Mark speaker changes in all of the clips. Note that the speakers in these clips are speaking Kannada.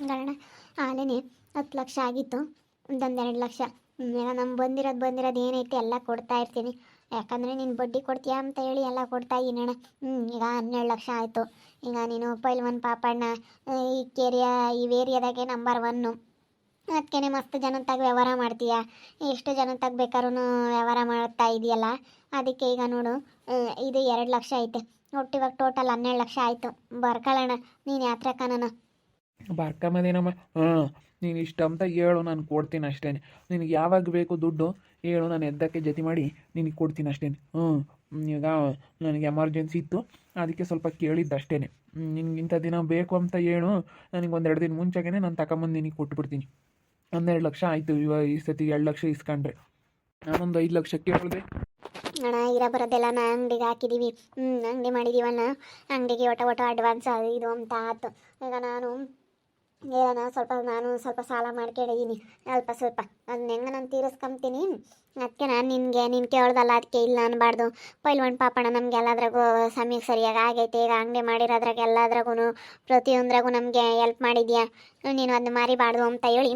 Speaker 1: ಗರಣ ಆಲೇನೆ ಹತ್ತು ಲಕ್ಷ ಆಗಿತ್ತು. ಒಂದೊಂದೆರಡು ಲಕ್ಷ. ಹ್ಮ್, ಈಗ ನಮ್ಗೆ ಬಂದಿರೋದು ಬಂದಿರೋದು ಏನೈತೆ ಎಲ್ಲ ಕೊಡ್ತಾ ಇರ್ತೀನಿ. ಯಾಕಂದರೆ ನೀನು ಬಡ್ಡಿ ಕೊಡ್ತೀಯಾ ಅಂತ ಹೇಳಿ ಎಲ್ಲ ಕೊಡ್ತಾ ಇದ್ದೀನಿ ಅಣ್ಣ. ಹ್ಞೂ ಈಗ ಹನ್ನೆರಡು ಲಕ್ಷ ಆಯಿತು. ಈಗ ನೀನು ಪೈಲ್ವನ್ ಪಾಪಣ್ಣ ಈ ಕೇರಿಯ ಈ ಏರಿಯಾದಾಗೆ ನಂಬರ್ ಒನ್ನು ಅದಕ್ಕೆ ಮಸ್ತ್ ಜನತಾಗ ವ್ಯವಹಾರ ಮಾಡ್ತೀಯ? ಎಷ್ಟು ಜನತಾಗ ಬೇಕಾದ್ರೂ ವ್ಯವಹಾರ ಮಾಡ್ತಾ ಇದೆಯಲ್ಲ? ಅದಕ್ಕೆ ಈಗ ನೋಡು ಇದು ಎರಡು ಲಕ್ಷ ಐತೆ. ಒಟ್ಟು ಇವಾಗ ಟೋಟಲ್ ಹನ್ನೆರಡು ಲಕ್ಷ ಆಯಿತು. ಬರ್ಕೊಳ್ಳೋಣ ನೀನು ಯಾತ್ರ ಕಣನ
Speaker 2: ಬರ್ಕಂಬದೇನಮ್ಮ ಹಾಂ ನೀನು ಇಷ್ಟ ಅಂತ ಹೇಳು, ನಾನು ಕೊಡ್ತೀನಿ ಅಷ್ಟೇ ನಿನಗೆ ಯಾವಾಗ ಬೇಕು ದುಡ್ಡು, ಹೇಳು, ನಾನು ಎದ್ದಕ್ಕೆ ಜೊತೆ ಮಾಡಿ ನಿನಗೆ ಕೊಡ್ತೀನಿ ಅಷ್ಟೇ ಹ್ಞೂ, ಈಗ ನನಗೆ ಎಮರ್ಜೆನ್ಸಿ ಇತ್ತು, ಅದಕ್ಕೆ ಸ್ವಲ್ಪ ಕೇಳಿದ್ದು ಅಷ್ಟೇ ನಿನ್ಗೆ ಇಂಥ ದಿನ ಬೇಕು ಅಂತ ಹೇಳು, ನನಗೆ ಒಂದೆರಡು ದಿನ ಮುಂಚೆಗೆ ನಾನು ತಗೊಂಬಂದು ನಿನಗೆ ಕೊಟ್ಬಿಡ್ತೀನಿ. ಹನ್ನೆರಡು ಲಕ್ಷ ಆಯಿತು ಇವಾಗ ಈ ಸತಿ ಎರಡು ಲಕ್ಷ ಇಸ್ಕೊಂಡ್ರೆ. ನಾನೊಂದು ಐದು ಲಕ್ಷ ಕೇಳಿದೆ.
Speaker 1: ಅಣ್ಣ, ಇರ ಬರೋದೆಲ್ಲ ನಾ ಅಂಗಡಿಗೆ ಹಾಕಿದ್ದೀವಿ ಹ್ಞೂ, ಅಂಗಡಿ ಮಾಡಿದ್ದೀವಣ್ಣ ಅಂಗಡಿಗೆ ಒಟ ಒಟ ಅಡ್ವಾನ್ಸ್ ಅದು ಇದು ಅಂತ ಆಯ್ತು ಈಗ ನಾನು ಏನೋ ಸ್ವಲ್ಪ ನಾನು ಸ್ವಲ್ಪ ಸಾಲ ಮಾಡ್ಕೊಂಡಿದ್ದೀನಿ ಅಲ್ಪ ಸ್ವಲ್ಪ. ಅದನ್ನ ಹೆಂಗೆ ನಾನು ತೀರಿಸ್ಕೊಂತೀನಿ ಅದಕ್ಕೆ ನಾನು ನಿನಗೆ, ನೀನು ಕೇಳ್ದಲ್ಲ ಅದಕ್ಕೆ ಇಲ್ಲ ಅನ್ಬಾರ್ದು. ಪೈಲ್ವನ್ ಪಾಪಣ ನಮ್ಗೆ ಎಲ್ಲದ್ರಾಗೂ ಸಮಯಕ್ಕೆ ಸರಿಯಾಗಿ ಆಗೈತೆ. ಈಗ ಅಂಗಡಿ ಮಾಡಿರೋದ್ರಾಗ ಎಲ್ಲದ್ರಾಗೂ ಪ್ರತಿಯೊಂದ್ರಾಗೂ ನಮಗೆ ಹೆಲ್ಪ್ ಮಾಡಿದ್ಯಾ? ನೀನು ಅದನ್ನ ಮಾರಿಬಾರ್ದು ಅಂತ ಹೇಳಿ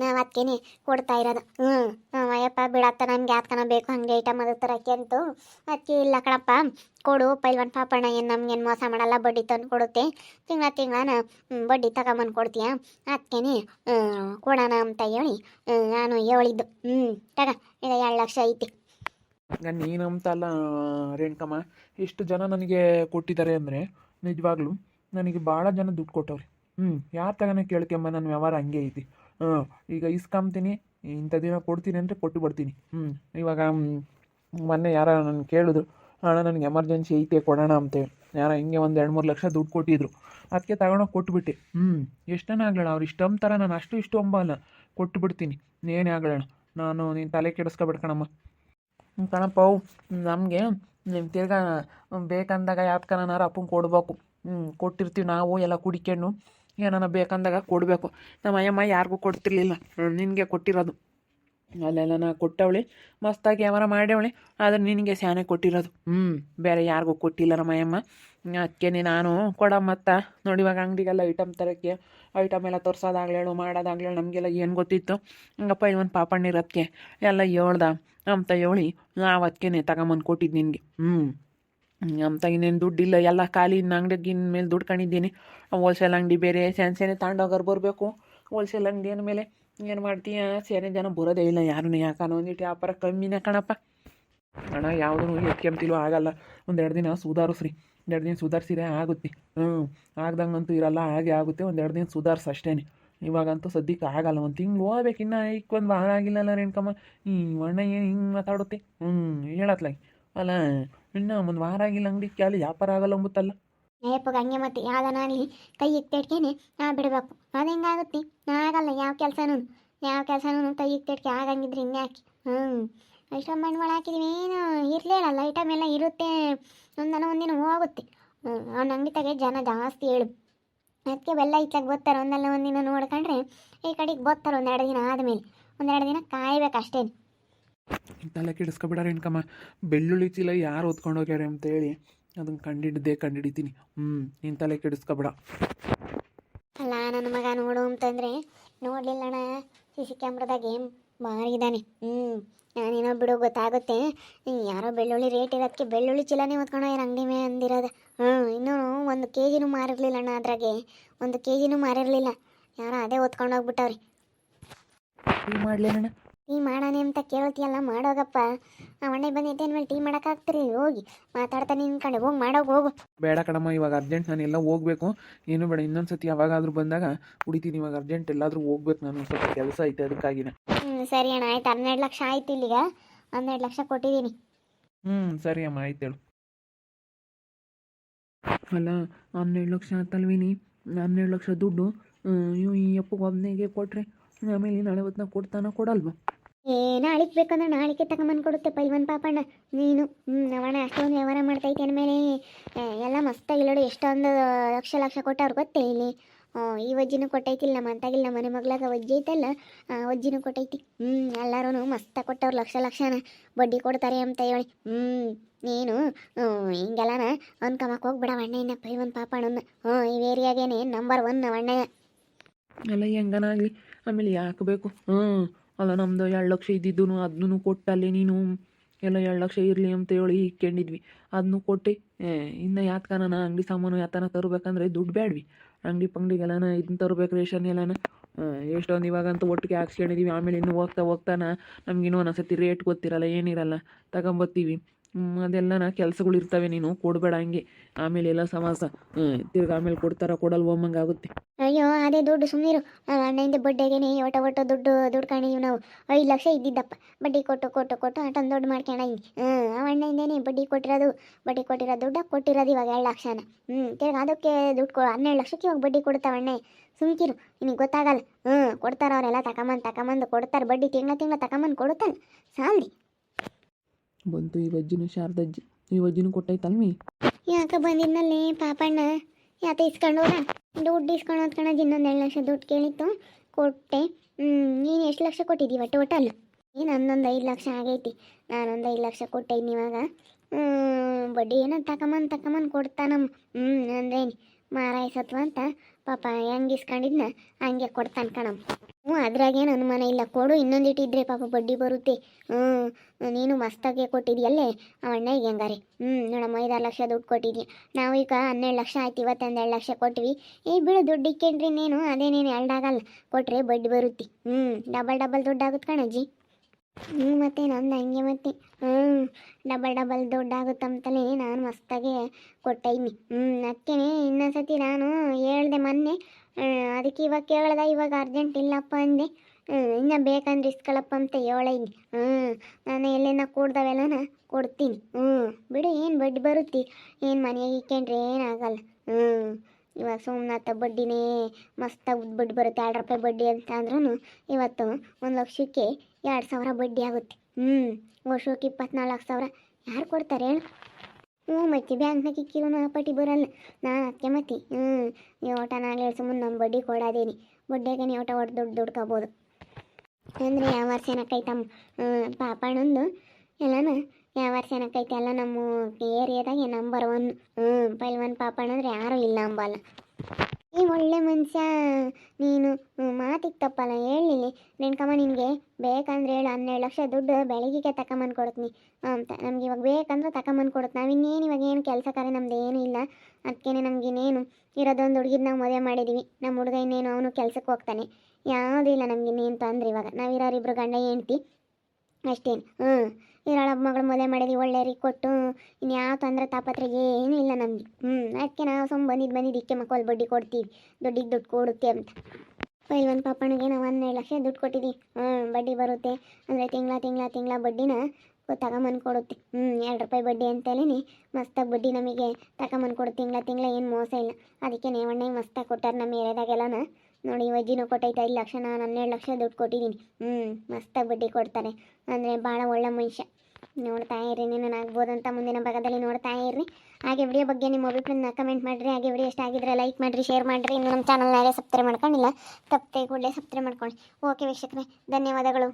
Speaker 1: ನಾವು ಅದಕ್ಕೇನೆ ಕೊಡ್ತಾ ಇರೋದು. ಹ್ಞೂ ಅಯ್ಯಪ್ಪ, ಬಿಡತ್ತ ನಮ್ಗೆ ಯಾತ್ಕನ ಬೇಕು, ಹಂಗೆ ಐಟಮ್ ಅದು ತರಕ್ಕೆ ಅಂತು. ಅದಕ್ಕೆ ಇಲ್ಲ ಕಣಪ್ಪ, ಕೊಡು ಪೈಲ್ವನ್ ಪಾಪಣ್ಣ, ಏನು ನಮ್ಗೇನು ಮೋಸ ಮಾಡಲ್ಲ, ಬಡ್ಡಿ ತಂದು ಕೊಡುತ್ತೆ. ತಿಂಗಳ ತಿಂಗಳನ ಬಡ್ಡಿ ತಗೊಂಬಂದು ಕೊಡ್ತೀಯ? ಅದಕ್ಕೇನೆ ಕೊಡೋಣ ಅಂತ ಹೇಳಿ ನಾನು ಹೇಳಿದ್ದು. ಹ್ಞೂ ತಗ, ಈಗ ಎರಡು ಲಕ್ಷ ಐತಿ.
Speaker 2: ನಾನು ನೀನಂತಲ್ಲ ರೇಣುಕಮ್ಮ, ಇಷ್ಟು ಜನ ನನಗೆ ಕೊಟ್ಟಿದ್ದಾರೆ ಅಂದರೆ, ನಿಜವಾಗ್ಲೂ ನನಗೆ ಭಾಳ ಜನ ದುಡ್ಡು ಕೊಟ್ಟವ್ರಿ. ಹ್ಞೂ ಯಾರು ತಗನ ಕೇಳ್ಕೊಂಬ ನನ್ನ ವ್ಯವಹಾರ ಹಂಗೆ ಐತಿ. ಈಗ ಇಸ್ಕೊಂಬ್ತೀನಿ ಇಂಥ ದಿನ ಕೊಡ್ತೀನಿ ಅಂದರೆ ಕೊಟ್ಟು ಬಿಡ್ತೀನಿ ಹ್ಞೂ ಇವಾಗ ಮೊನ್ನೆ ಯಾರೋ ನನ್ನ ಕೇಳಿದ್ರು, ಅಣ್ಣ, ನನಗೆ ಎಮರ್ಜೆನ್ಸಿ ಐತೆ, ಕೊಡೋಣ ಅಂತೇಳಿ ಯಾರೋ ಹಿಂಗೆ ಒಂದು ಎರಡು ಮೂರು ಲಕ್ಷ ದುಡ್ಡು ಕೊಟ್ಟಿದ್ರು. ಅದಕ್ಕೆ ತಗೊಂಡೋಗಿ ಕೊಟ್ಬಿಟ್ಟೆ. ಹ್ಞೂ ಎಷ್ಟನೇ ಆಗ್ಲಣ ಅವ್ರು ಇಷ್ಟೊಂದು ಥರ ನಾನು ಅಷ್ಟು ಇಷ್ಟು ಅಂಬಲ್ಲ. ಕೊಟ್ಟು ಬಿಡ್ತೀನಿ. ಏನೇ ಆಗ್ಲಣ ನಾನು ನೀನು ತಲೆ ಕೆಡಿಸ್ಕೊಬಿಡ್ಕಣಮ್ಮ ಕಣಮ್ಮ. ಕಣಪ್ಪ, ಅವು, ನಮಗೆ ನಿಮ್ಮ ತಿರ್ಗಾ ಬೇಕಂದಾಗ ಯಾತ್ಕನಾರ ಅಪ್ಪಂಗೆ ಕೊಡ್ಬೇಕು. ಹ್ಞೂ ಕೊಟ್ಟಿರ್ತೀವಿ ನಾವು, ಎಲ್ಲ ಕುಡಿಕೊಂಡು ಏನಾನ ಬೇಕಂದಾಗ ಕೊಡಬೇಕು. ನಮ್ಮ ಅಯ್ಯಮ್ಮ ಯಾರಿಗೂ ಕೊಡ್ತಿರ್ಲಿಲ್ಲ. ನಿನಗೆ ಕೊಟ್ಟಿರೋದು. ಅಲ್ಲೆಲ್ಲ ನಾ ಕೊಟ್ಟವಳಿ. ಮಸ್ತಾಗಿ ಯಾವಾರ ಮಾಡ್ಯವಳಿ. ಆದರೆ ನಿನಗೆ ಸ್ಯಾನೆ ಕೊಟ್ಟಿರೋದು. ಹ್ಞೂ ಬೇರೆ ಯಾರಿಗೂ ಕೊಟ್ಟಿಲ್ಲ ನಮ್ಮ ಅಯ್ಯಮ್ಮ. ಅದಕ್ಕೆ ನಾನು ಕೊಡ ಮತ್ತ ನೋಡಿ ಇವಾಗ ಅಂಗಡಿಗೆಲ್ಲ ಐಟಮ್ ತರೋಕ್ಕೆ ಐಟಮ್ ಎಲ್ಲ ತೋರ್ಸೋದಾಗ್ಲೇಳು ಮಾಡೋದಾಗ್ಲೇಳು ನಮಗೆಲ್ಲ ಏನು ಗೊತ್ತಿತ್ತು? ಹಂಗಪ್ಪ, ಇವನ್ ಪಾಪಣ್ಣಿರೋದಕ್ಕೆ ಎಲ್ಲ ಹೇಳ್ದ. ಅಂತ ಹೇಳಿ ನಾವು ಅದಕ್ಕೆ ತಗೊಂಬಂದು ಕೊಟ್ಟಿದ್ದು ನಿನಗೆ. ಹ್ಞೂ ಅಂತ ಇನ್ನೇನು ದುಡ್ಡಿಲ್ಲ, ಎಲ್ಲ ಖಾಲಿ ಇನ್ನು ಅಂಗಡಿಗಿನ ಮೇಲೆ ದುಡ್ಡು ಕಂಡಿದ್ದೀನಿ ಹೋಲ್ಸೇಲ್ ಅಂಗಡಿ ಬೇರೆ ಸೆನ್ ಸೇನೆ ತಗೊಂಡೋಗೋರು ಬರಬೇಕು. ಹೋಲ್ಸೇಲ್ ಅಂಗಡಿ ಅಂದಮೇಲೆ ಏನು ಮಾಡ್ತೀಯ? ಸೇನೆ ಜನ ಬರೋದೇ ಇಲ್ಲ ಯಾರೂ ಯಾಕನೋ ಒಂದಿಟ್ಟು ವ್ಯಾಪಾರ ಕಮ್ಮಿನೇ ಕಣಪ್ಪ. ಅಣ್ಣ, ಯಾವುದೂ ಎತ್ಕೊಂತಿಲ್ವೋ ಆಗಲ್ಲ. ಒಂದೆರಡು ದಿನ ಸುಧಾರಿಸ್ರಿ. ಎರಡು ದಿನ ಸುಧಾರಿಸಿದ್ರೆ ಆಗುತ್ತೆ. ಹ್ಞೂ ಆಗ್ದಂಗಂತೂ ಇರಲ್ಲ, ಹಾಗೆ ಆಗುತ್ತೆ. ಒಂದೆರಡು ದಿನ ಸುಧಾರಿಸ್ ಅಷ್ಟೇ ಇವಾಗಂತೂ ಸದ್ಯಕ್ಕೆ ಆಗಲ್ಲ. ಒಂದು ತಿಂಗ್ಳು ಹೋಗ್ಬೇಕು ಇನ್ನು ಒಂದು ವಾರ ಆಗಿಲ್ಲಲ್ಲ ರೇಣುಕಮ್ಮ. ಈ ಅಣ್ಣ ಏನು ಹಿಂಗೆ ಮಾತಾಡುತ್ತೆ? ಹ್ಞೂ ಹೇಳತ್ಲಾಗಿ ಅಲ್ಲ, ಇನ್ನು ಒಂದು ವಾರ ಆಗಿಲ್ಲ ಅಂಗಡಿ ಕ್ಯಾಲಿ ವ್ಯಾಪಾರ ಆಗಲ್ಲ ಅಂಬುತ್ತಲ್ಲ?
Speaker 1: ಏಪಗ ಹಂಗೆ ಮತ್ತೆ ಯಾವ್ದನಾಗಲಿ ಕೈ ಇಟ್ಟಿಟ್ಕೇನೆ ನಾ ಬಿಡಬೇಕು. ಅದು ಹೆಂಗಾಗುತ್ತೆ ಆಗಲ್ಲ, ಯಾವ ಕೆಲಸನೂ ಯಾವ ಕೆಲಸನೂ ಕೈ ಇಟ್ಟಿಟ್ಕೆ ಆಗಂಗಿದ್ರೆ ಇನ್ಯಾಕೆ ಹ್ಞೂ ಇಷ್ಟೊಂದು ಬಂಡವಾಳ ಹಾಕಿದ್ವಿ, ಏನು ಇರಲಿಲ್ಲ ಐಟಮ್ ಎಲ್ಲ ಇರುತ್ತೆ, ಒಂದನ ಒಂದಿನ ಹೋಗುತ್ತೆ. ಅವ್ನ ಅಂಗಡಿ ಜನ ಜಾಸ್ತಿ ಹೇಳು. ಅದಕ್ಕೆ ಬೆಲ್ಲ ಇತ್ತಾಗ ಬರ್ತಾರೆ, ಒಂದಲ್ಲ ಒಂದಿನ ನೋಡ್ಕೊಂಡ್ರೆ, ಈ ಕಡೆಗೆ ಬರ್ತಾರೆ ಒಂದೆರಡು ದಿನ ಆದಮೇಲೆ. ಒಂದೆರಡು ದಿನ ಕಾಯ್ಬೇಕು ಅಷ್ಟೇ
Speaker 2: ತಲೆ ಕೆಡಿಸ್ಕೊಬಿಡಾರೆ ಇನ್ಕಮ್ಮ ಬೆಳ್ಳುಳ್ಳಿ ಚೀಲ ಯಾರು ಹೊತ್ಕೊಂಡು ಹೋಗ್ಯಾರೆ ಅಂತೇಳಿ ಅದನ್ನು ಕಂಡಿಡ್ದೆ ಕಂಡಿಡಿತೀನಿ. ಹ್ಞೂ ನೀನು ತಲೆ ಕೆಡಿಸ್ಕೊಬೇಡ.
Speaker 1: ಅಲ್ಲ ನನ್ನ ಮಗ ನೋಡು ಅಂತಂದರೆ ನೋಡಲಿಲ್ಲಣ್ಣ. ಸಿ ಸಿ ಕ್ಯಾಮ್ರಾದಾಗೆ ಮಾರಿದ್ದಾನೆ ಹ್ಞೂ ನಾನೇನೋ ಬಿಡು ಗೊತ್ತಾಗುತ್ತೆ. ಯಾರೋ ಬೆಳ್ಳುಳ್ಳಿ ರೇಟ್ ಇರೋದಕ್ಕೆ ಬೆಳ್ಳುಳ್ಳಿ ಚೀಲನೇ ಹೊತ್ಕೊಂಡು ಹೋಗ್ಯಾರ ಅಂಗಡಿ ಮೇಲೆ ಅಂದಿರೋದು. ಹ್ಞೂ ಇನ್ನೂ ಒಂದು ಕೆ ಜಿನೂ ಮಾರಿರಲಿಲ್ಲ ಅಣ್ಣ ಅದ್ರಾಗೆ. ಒಂದು ಕೆ ಜಿನೂ ಮಾರಿರಲಿಲ್ಲ. ಯಾರೋ ಅದೇ ಹೊತ್ಕೊಂಡು ಹೋಗ್ಬಿಟ್ಟವ್ರಿ.
Speaker 2: ಟೀ ಮಾಡ್ಲೇನಣ್ಣ
Speaker 1: ಟೀ ಮಾಡೋಣ ಅಂತ ಕೇಳ್ತೀಯಲ್ಲ ಮಾಡೋಗಪ್ಪ. ಆ ಅಣ್ಣ ಮೇಲೆ ಟೀ ಮಾಡೋಕ್ಕಾಗ್ತಿರಿ ಹೋಗಿ. ಮಾತಾಡ್ತಾನೆ ನಿನ್ಕಂಡು ಹೋಗಿ ಮಾಡೋಗಿ ಹೋಗು.
Speaker 2: ಬೇಡ ಕಣಮ್ಮ ಇವಾಗ ಅರ್ಜೆಂಟ್ ನಾನು ಎಲ್ಲ ಹೋಗ್ಬೇಕು. ಏನು ಬೇಡ ಇನ್ನೊಂದು ಸತಿ ಯಾವಾಗಾದ್ರೂ ಬಂದಾಗ ಕುಡಿತೀನಿ ಇವಾಗ ಅರ್ಜೆಂಟ್ ಎಲ್ಲಾದರೂ ಹೋಗ್ಬೇಕು ನಾನು ಸ್ವಲ್ಪ ಕೆಲಸ ಐತೆ ಅದಕ್ಕಾಗಿನ.
Speaker 1: ಹ್ಞೂ ಸರಿ ಅಣ್ಣ ಆಯ್ತು. ಹನ್ನೆರಡು ಲಕ್ಷ ಆಯ್ತು ಇಲ್ಲಿಗ. ಹನ್ನೆರಡು ಲಕ್ಷ ಕೊಟ್ಟಿದ್ದೀನಿ
Speaker 2: ಹ್ಞೂ ಸರಿ ಅಮ್ಮ ಆಯ್ತು ಹೇಳು. ಅಲ್ಲ ಹನ್ನೆರಡು ಲಕ್ಷ ಅಂತಲ್ವಿನಿ ಹನ್ನೆರಡು ಲಕ್ಷ ದುಡ್ಡು ಇವು ಈ ಅಪ್ಪಗೆ ಒಬ್ಬನಿಗೆ ಕೊಟ್ಟರೆ ಆಮೇಲೆ ನಾಳೆ ಹೊತ್ನಾಗ ಕೊಡ್ತಾನ ಕೊಡಲ್ವಾ?
Speaker 1: ಏ ನಾಳಿಗೆ ಬೇಕಂದ್ರೆ ನಾಳಿಗೆ ತಗೊಂಬಂದು ಕೊಡುತ್ತೆ ಪೈಲ್ವನ್ ಪಾಪಣ್ಣ. ನೀನು ಹ್ಞೂ ಅವಣ ಅಷ್ಟೊಂದು ವ್ಯವಹಾರ ಮಾಡ್ತೈತೆ ಅಂದಮೇಲೆ ಎಲ್ಲ ಮಸ್ತಾಗಿ ನೋಡಿ ಎಷ್ಟೊಂದು ಲಕ್ಷ ಲಕ್ಷ ಕೊಟ್ಟವ್ರು ಗೊತ್ತೇ ಇಲ್ಲಿ. ಈ ವಜ್ಜಿನೂ ಕೊಟ್ಟೈತಿಲ್ಲ ನಮ್ಮ ಅಂತಾಗಿಲ್ಲ ನಮ್ಮ ಮನೆ ಮಗ್ಲಾಗ ವಜ್ಜಿ ಐತಲ್ಲ ವಜ್ಜಿನೂ ಕೊಟ್ಟೈತಿ. ಹ್ಞೂ ಎಲ್ಲರೂ ಮಸ್ತ ಕೊಟ್ಟವ್ರು ಲಕ್ಷ ಲಕ್ಷನ ಬಡ್ಡಿ ಕೊಡ್ತಾರೆ ಅಂತ ಹೇಳಿ. ಹ್ಞೂ ನೀನು ಹಿಂಗೆಲ್ಲನ ಅನ್ಕಮಕ್ಕೆ ಹೋಗ್ಬಿಡ ಅಣ್ಣ ಇನ್ನ ಪೈಲ್ವನ್ ಪಾಪಣ್ಣನ ಹ್ಞೂ ಈ ಏರಿಯಾಗೇನೆ ನಂಬರ್ ಒನ್ ಅಣ್ಣಯ್ಯ
Speaker 2: ಎಲ್ಲ ಹೆಂಗನಾಗಲಿ ಆಮೇಲೆ ಯಾಕೆ ಬೇಕು? ಹ್ಞೂ ಅಲ್ಲ ನಮ್ಮದು ಎರಡು ಲಕ್ಷ ಇದ್ದಿದ್ದು ಅದನ್ನು ಕೊಟ್ಟಲ್ಲಿ ನೀನು ಎಲ್ಲ ಎರಡು ಲಕ್ಷ ಇರಲಿ ಅಂತ ಹೇಳಿ ಇಕ್ಕೊಂಡಿದ್ವಿ. ಅದನ್ನು ಕೊಟ್ಟು. ಇನ್ನು ಯಾತ್ಕನ ಅಂಗಡಿ ಸಾಮಾನು ಯಾತನ ತರಬೇಕಂದ್ರೆ ದುಡ್ಡು ಬೇಡ್ವಿ ಅಂಗಡಿ ಪಂಗಡಿಗೆಲ್ಲನ ಇದನ್ನ ತರ್ಬೇಕು ರೇಷನ್ ಎಲ್ಲನ. ಎಷ್ಟೊಂದು ಇವಾಗಂತೂ ಒಟ್ಟಿಗೆ ಹಾಕ್ಸ್ಕೊಂಡಿದೀವಿ. ಆಮೇಲೆ ಇನ್ನು ಹೋಗ್ತಾ ಹೋಗ್ತಾನ ಒಂದೊಂದು ಒಂದೊಂದ್ಸತಿ ರೇಟ್ ಗೊತ್ತಿರಲ್ಲ, ಏನಿರಲ್ಲ. ತಗೊಂಬತ್ತೀವಿ. ಹ್ಮ್, ನಾ ಕೆಲಸಗಳು ಇರ್ತವೆ ನೀನು ಕೊಡಬೇಡ ಹಂಗೆ. ಆಮೇಲೆ ಎಲ್ಲ ಸಮಾಸ ತಿರ್ಗ ಆಮೇಲೆ ಕೊಡ್ತಾರ ಕೊಡಲ್ವ ಆಗುತ್ತೆ.
Speaker 1: ಅಯ್ಯೋ ಅದೇ ದುಡ್ಡು ಸುಮ್ಮನಿರು ಅಣ್ಣಯಿಂದ ಬಡ್ಡೆಗೇನೆ ಒಟ ಒಟ್ಟು ದುಡ್ಡು ದುಡ್ಡು ಕಾಣಿದೀವಿ ನಾವು. ಐದು ಲಕ್ಷ ಇದ್ದಿದ್ದಪ್ಪ. ಬಡ್ಡಿ ಕೊಟ್ಟು ಕೊಟ್ಟು ಕೊಟ್ಟು ಅಟನ್ ದುಡ್ಡು ಮಾಡ್ಕೊಂಡ ಹ್ಞೂ ಆ ಅಣ್ಣಯಿಂದೇನೆ ಬಡ್ಡಿ ಕೊಟ್ಟಿರೋದು ಬಡ್ಡಿ ಕೊಟ್ಟಿರೋ ದುಡ್ಡು ಕೊಟ್ಟಿರೋದು ಇವಾಗ ಎರಡು ಲಕ್ಷನ. ಹ್ಞೂ ತಿರ್ಗ ಅದಕ್ಕೆ ದುಡ್ಡು ಕೊ ಹನ್ನೆರಡು ಲಕ್ಷಕ್ಕೆ ಇವಾಗ ಬಡ್ಡಿ ಕೊಡ್ತಾವ ಅಣ್ಣ. ಸುಮ್ಕಿರು ನಿನಗೆ ಗೊತ್ತಾಗಲ್ಲ. ಹ್ಞೂ ಕೊಡ್ತಾರ ಅವರೆಲ್ಲ ತಗೊಂಬಂದು ತಗೊಂಬಂದು ಕೊಡ್ತಾರೆ. ಬಡ್ಡಿ ತಿಂಗಳ ತಿಂಗಳ ತಗೊಂಬಂದು ಕೊಡುತ್ತಾನೆ ಸಾಲಿ
Speaker 2: ಬಂತು ಈ ವಜ್ಜಿನ ಶಾರದಜ್ಜಿ. ಈ ವಜ್ಜಿನ ಕೊಟ್ಟೈತಲ್ವಿ
Speaker 1: ಯಾಕೆ ಬಂದಿದ್ನಲ್ಲಿ ಪಾಪಣ್ಣ? ಯಾತ ಇಸ್ಕೊಂಡು ಹೋದ? ದುಡ್ಡು ಇಸ್ಕೊಂಡು ಹೊತ್ಕೊಂಡು ಇನ್ನೊಂದು ಎರಡು ಲಕ್ಷ ದುಡ್ಡು ಕೇಳಿತ್ತು. ಕೊಟ್ಟೆ. ನೀನು ಎಷ್ಟು ಲಕ್ಷ ಕೊಟ್ಟಿದ್ದೀವ ಟೋಟಲ್ ಒಟ್ಟಲ್ಲ? ನೀನು ಹನ್ನೊಂದು ಐದು ಲಕ್ಷ ಆಗೈತಿ. ನಾನೊಂದು ಐದು ಲಕ್ಷ ಕೊಟ್ಟೆ ಇವಾಗ. ಬಡ್ಡಿ ಏನೋ ತಕಮನ್ ತಕಮನ್ ಕೊಡ್ತಾನಮ್ಮ ಹ್ಞೂ ಅಂದೇನಿ ಮಾರಾಯಿಸತ್ವ ಅಂತ ಪಾಪ ಹೆಂಗೆ ಇಸ್ಕೊಂಡಿದ್ನ ಹಂಗೆ ಕೊಡ್ತಾನೆ ಕಣಮ್ಮ. ಹ್ಞೂ, ಅದ್ರಾಗೇನು ಅನುಮಾನ ಇಲ್ಲ. ಕೊಡು ಇನ್ನೊಂದಿಟ್ಟಿದ್ರೆ ಪಾಪ ಬಡ್ಡಿ ಬರುತ್ತೆ. ಹ್ಞೂ, ನೀನು ಮಸ್ತಾಗೆ ಕೊಟ್ಟಿದ್ಯಲ್ಲೇ? ಈಗ ಹೆಂಗಾರೆ? ಹ್ಞೂ, ನೋಡಮ್ಮ, ಐದಾರು ಲಕ್ಷ ದುಡ್ಡು ಕೊಟ್ಟಿದ್ಯಾ? ನಾವು ಈಗ ಹನ್ನೆರಡು ಲಕ್ಷ ಆಯ್ತು ಇವತ್ತೊಂದು ಎರಡು ಲಕ್ಷ ಕೊಟ್ವಿ. ಈ ಬಿಡು, ದುಡ್ಡು ಇಕ್ಕೇನ್ರಿ ನೀನು ಅದೇನೇನು ಎರಡಾಗಲ್ಲ ಕೊಟ್ಟರೆ ಬಡ್ಡಿ ಬರುತ್ತೆ. ಹ್ಞೂ, ಡಬಲ್ ಡಬಲ್ ದುಡ್ಡು ಆಗುತ್ತೆ ಕಣಜ್ಜಿ. ಹ್ಞೂ ಮತ್ತೆ ನಂದು ಹಂಗೆ ಮತ್ತೆ. ಹ್ಞೂ ಡಬಲ್ ಡಬಲ್ ದುಡ್ಡು ಅಂತಲೇ ನಾನು ಮಸ್ತಾಗೆ ಕೊಟ್ಟೈನಿ. ಹ್ಞೂ ಅದಕ್ಕೆ ಇನ್ನೊಂದ್ಸತಿ ನಾನು ಹೇಳ್ದೆ ಮೊನ್ನೆ ಅದಕ್ಕೆ ಇವಾಗ ಕೇಳ್ದೆ, ಇವಾಗ ಅರ್ಜೆಂಟ್ ಇಲ್ಲಪ್ಪ ಅಂದೆ. ಇನ್ನು ಬೇಕಂದ್ರೆ ಇಸ್ಕೊಳಪ್ಪ ಅಂತ ಹೇಳೈನಿ. ಹ್ಞೂ ನಾನು ಎಲ್ಲಿಂದ ಕೂಡ್ದವೆಲ್ಲನ ಕೊಡ್ತೀನಿ. ಹ್ಞೂ ಬಿಡು, ಏನು ಬಡ್ಡಿ ಬರುತ್ತೆ? ಏನು ಮನೆಯಾಗ ಇಕ್ಕೊಂಡ್ರೆ ಏನಾಗಲ್ಲ. ಹ್ಞೂ ಇವಾಗ ಸೋಮನಾಥ ಬಡ್ಡಿನೇ ಮಸ್ತಾಗಿ ಬಡ್ಡಿ ಬರುತ್ತೆ. ಎರಡು ರೂಪಾಯಿ ಬಡ್ಡಿ ಅಂತ ಅಂದ್ರೂ ಇವತ್ತು ಒಂದು ಲಕ್ಷಕ್ಕೆ ಎರಡು ಸಾವಿರ ಬಡ್ಡಿ ಆಗುತ್ತೆ. ಹ್ಞೂ ವರ್ಷಕ್ಕೆ ಇಪ್ಪತ್ನಾಲ್ಕು ಸಾವಿರ. ಯಾರು ಕೊಡ್ತಾರೆ ಹೇಳು. ಹ್ಞೂ, ಮತ್ತೆ ಬ್ಯಾಂಕ್ನಾಗ ಇಕ್ಕಿರೋನು ಆ ಪಟ್ಟಿ ಬರಲ್ಲ. ನಾನು ಅದಕ್ಕೆ ಮತ್ತೆ. ಹ್ಞೂ ಈ ಓಟನಾಗಲಿ ಸುಮ್ಮನೆ ನಮ್ಮ ಬಡ್ಡಿ ಕೊಡೋದೇನಿ. ಬಡ್ಡಿಯಾಗ ನೀವು ಓಟ ಒಟ್ಟು ದುಡ್ಡು ದುಡ್ಕೋಬೋದು. ಅಂದರೆ ಯಾವ ವರ್ಷ ಏನಕ್ಕೈತಮ್ಮ ಪಾಪಣ್ಣಂದು. ಎಲ್ಲನ ಯಾವ ವರ್ಷ ಏನಕ್ಕೈತೆ ಎಲ್ಲ ನಮ್ಮ ಏರಿಯಾದಾಗೆ ನಂಬರ್ ಒನ್ ಹ್ಞೂ ಪೈಲ್ವನ್ ಪಾಪಣ್ಣ ಅಂದರೆ ಯಾರೂ ಇಲ್ಲ ಅಂಬಲ್ಲ ಈ ಒಳ್ಳೆ ಮನುಷ್ಯ, ನೀನು. ಮಾತಿಗೆ ತಪ್ಪಲ್ಲ ಹೇಳಿಲ್ಲ ನೆನ್ಕಮ್ಮ ನಿನಗೆ ಬೇಕಂದ್ರೆ ಹೇಳು, ಹನ್ನೆರಡು ಲಕ್ಷ ದುಡ್ಡು ಬೆಳಗ್ಗೆ ತಕೊಂಬಂದು ಕೊಡ್ತೀನಿ. ಅಂತ ನಮ್ಗೆ ಇವಾಗ ಬೇಕಂದ್ರೆ ತಕೊಂಬಂದು ಕೊಡುತ್ತೆ ನಾವು ಇನ್ನೇನು ಇವಾಗ ಏನು ಕೆಲಸ ಕಾರ್ಯ ನಮ್ದು ಏನೂ ಇಲ್ಲ. ಅದಕ್ಕೇ ನಮ್ಗೆ ಇನ್ನೇನು ಇರೋದೊಂದು ಹುಡುಗಿದ್ ನಾವು ಮದುವೆ ಮಾಡಿದ್ದೀವಿ ನಮ್ಮ ಹುಡುಗ ಇನ್ನೇನು ಅವನು ಕೆಲಸಕ್ಕೆ ಹೋಗ್ತಾನೆ. ಯಾವುದೂ ಇಲ್ಲ ನಮ್ಗೆ ಇನ್ನೇನು ತೊಂದ್ರೆ ಇವಾಗ. ನಾವಿರೋರಿಬ್ರು ಗಂಡ ಹೆಂಡ್ತಿ, ಅಷ್ಟೇನು. ಹ್ಞೂ ಇರೋಳ ಮಗಳು ಮದುವೆ ಮಾಡಿದ್ವಿ ಒಳ್ಳೆಯರಿಗೆ ಕೊಟ್ಟು ಇನ್ಯಾವ ತೊಂದರೆ ತಾಪತ್ರೆ ಏನೂ ಇಲ್ಲ ನಮಗೆ. ಹ್ಞೂ ಅದಕ್ಕೆ ನಾವು ಸುಮ್ಮ ಬಂದಿದ್ದು ಬಂದಿದ್ದು ಇಕ್ಕೆ ಮಕ್ಕಳು ಬಡ್ಡಿ ಕೊಡ್ತೀವಿ, ದುಡ್ಡಿಗೆ ದುಡ್ಡು ಕೊಡುತ್ತೆ ಅಂತ. ಒಂದು ಪಾಪಣ್ಣಗೆ ನಾವು ಹನ್ನೆರಡು ಲಕ್ಷ ದುಡ್ಡು ಕೊಟ್ಟಿದ್ದೀವಿ ಹ್ಞೂ ಬಡ್ಡಿ ಬರುತ್ತೆ. ಅಂದರೆ ತಿಂಗಳ ತಿಂಗಳ ತಿಂಗಳ ಬಡ್ಡಿನ ತಗೊಂಬಂದು ಕೊಡುತ್ತೆ. ಹ್ಞೂ ಎರಡು ರೂಪಾಯಿ ಬಡ್ಡಿ ಅಂತೇಳಿ ಮಸ್ತಾಗಿ ಬಡ್ಡಿ ನಮಗೆ ತಗೊಂಬಂದು ಕೊಡು. ತಿಂಗಳ ತಿಂಗಳ ಏನು ಮೋಸ ಇಲ್ಲ. ಅದಕ್ಕೆ ನೇವಣ್ಣ ಮಸ್ತಾಗಿ ಕೊಟ್ಟಾರೆ ನಮ್ಮ ಏರಿಯಾದಾಗೆಲ್ಲನ. ನೋಡಿ, ವಜ್ಜಿನೂ ಕೊಟ್ಟೈತೆ. ಐದು ಲಕ್ಷ ನಾನು ಹನ್ನೆರಡು ಲಕ್ಷ ದುಡ್ಡು ಕೊಟ್ಟಿದ್ದೀನಿ ಹ್ಞೂ ಮಸ್ತಾಗಿ ಬಡ್ಡಿ ಕೊಡ್ತಾರೆ. ಅಂದರೆ ಭಾಳ ಒಳ್ಳೆ ಮನುಷ್ಯ. ನೋಡ್ತಾ ಇರಿ ಅಂತ ಮುಂದಿನ ಭಾಗದಲ್ಲಿ ನೋಡ್ತಾ ಇರ್ರಿ ಹಾಗೆ ವಿಡಿಯೋ ಬಗ್ಗೆ ನಿಮ್ಮ ಅಭಿಪ್ರಾಯನ ಕಮೆಂಟ್ ಮಾಡಿರಿ. ಹಾಗೆ ವಿಡಿಯೋ ಇಷ್ಟ ಆಗಿದ್ರೆ ಲೈಕ್ ಮಾಡಿರಿ ಶೇರ್ ಮಾಡಿರಿ. ಇನ್ನು ನಮ್ಮ ಚಾನಲ್ನಾಗೆ ಸಬ್ಸ್ಕ್ರೈಬ್ ಮಾಡ್ಕೊಂಡಿಲ್ಲ, ತಪ್ಪದೆ ಕೂಡಲೇ ಸಬ್ಸ್ಕ್ರೈಬ್ ಮಾಡ್ಕೊಳ್ಳಿ. ಓಕೆ ವೀಕ್ಷಕರೇ, ಧನ್ಯವಾದಗಳು.